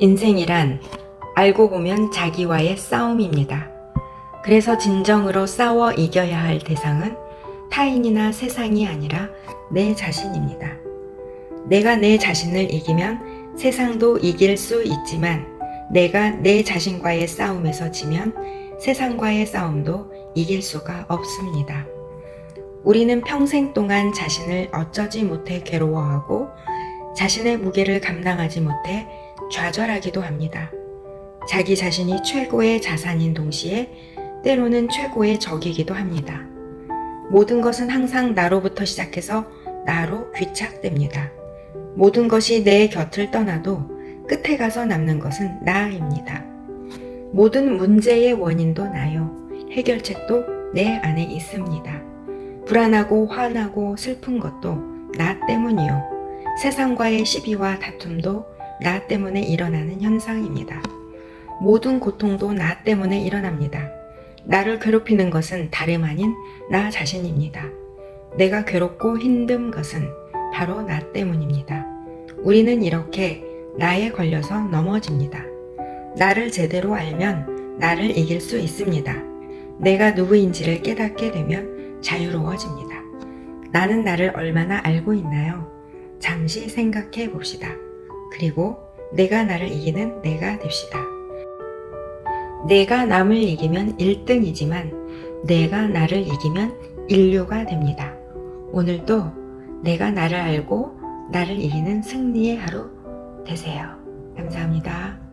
인생이란 알고 보면 자기와의 싸움입니다. 그래서 진정으로 싸워 이겨야 할 대상은 타인이나 세상이 아니라 내 자신입니다. 내가 내 자신을 이기면 세상도 이길 수 있지만 내가 내 자신과의 싸움에서 지면 세상과의 싸움도 이길 수가 없습니다. 우리는 평생 동안 자신을 어쩌지 못해 괴로워하고 자신의 무게를 감당하지 못해 좌절하기도 합니다. 자기 자신이 최고의 자산인 동시에 때로는 최고의 적이기도 합니다. 모든 것은 항상 나로부터 시작해서 나로 귀착됩니다. 모든 것이 내 곁을 떠나도 끝에 가서 남는 것은 나입니다. 모든 문제의 원인도 나요. 해결책도 내 안에 있습니다. 불안하고 화나고 슬픈 것도 나 때문이요. 세상과의 시비와 다툼도 나 때문에 일어나는 현상입니다. 모든 고통도 나 때문에 일어납니다. 나를 괴롭히는 것은 다름 아닌 나 자신입니다. 내가 괴롭고 힘든 것은 바로 나 때문입니다. 우리는 이렇게 나에 걸려서 넘어집니다. 나를 제대로 알면 나를 이길 수 있습니다. 내가 누구인지를 깨닫게 되면 자유로워집니다. 나는 나를 얼마나 알고 있나요? 잠시 생각해 봅시다. 그리고 내가 나를 이기는 내가 됩시다. 내가 남을 이기면 1등이지만 내가 나를 이기면 인류가 됩니다. 오늘도 내가 나를 알고 나를 이기는 승리의 하루 되세요. 감사합니다.